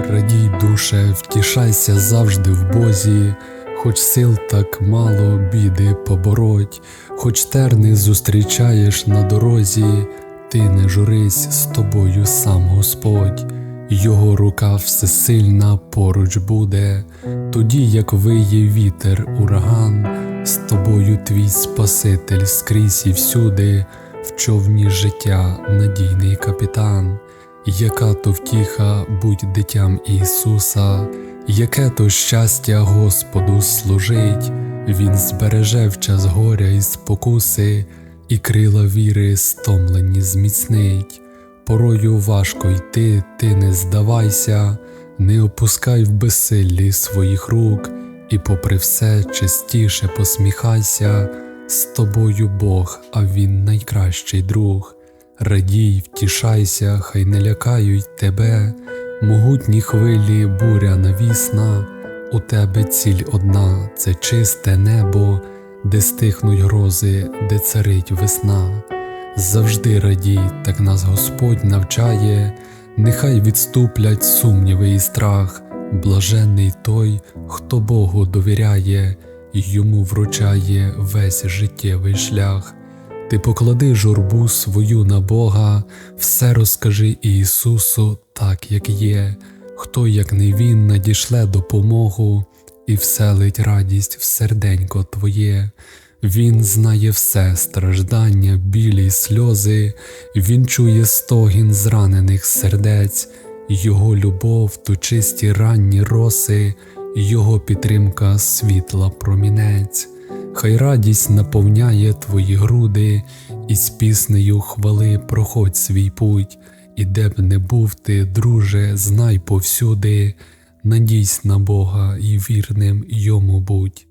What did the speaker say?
Радій, душе, втішайся завжди в Бозі, хоч сил так мало біди побороть, хоч терни зустрічаєш на дорозі, ти не журись з тобою сам Господь, Його рука всесильна поруч буде, тоді як виє вітер, ураган, з тобою твій Спаситель скрізь і всюди, в човні життя надійний капітан. Яка то втіха будь дитям Ісуса, яке то щастя Господу служить, Він збереже в час горя і спокуси, і крила віри стомлені зміцнить. Порою важко йти, ти не здавайся, не опускай в безсиллі своїх рук, і, попри все, частіше посміхайся, з тобою Бог, а Він найкращий друг. Радій, втішайся, хай не лякають тебе, могутні хвилі, буря навісна, у тебе ціль одна, це чисте небо, де стихнуть грози, де царить весна. Завжди радій, так нас Господь навчає, нехай відступлять сумніви і страх, блаженний той, хто Богу довіряє, йому вручає весь життєвий шлях. Ти поклади журбу свою на Бога, все розкажи Ісусу так, як є, хто, як не Він, надішле допомогу і вселить радість в серденько Твоє. Він знає все страждання, білі сльози, Він чує стогін зранених сердець, Його любов то чисті ранні роси, Його підтримка світла промінець. Хай радість наповняє твої груди, і з піснею хвали проходь свій путь, і де б не був ти, друже, знай повсюди, надійсь на Бога і вірним йому будь.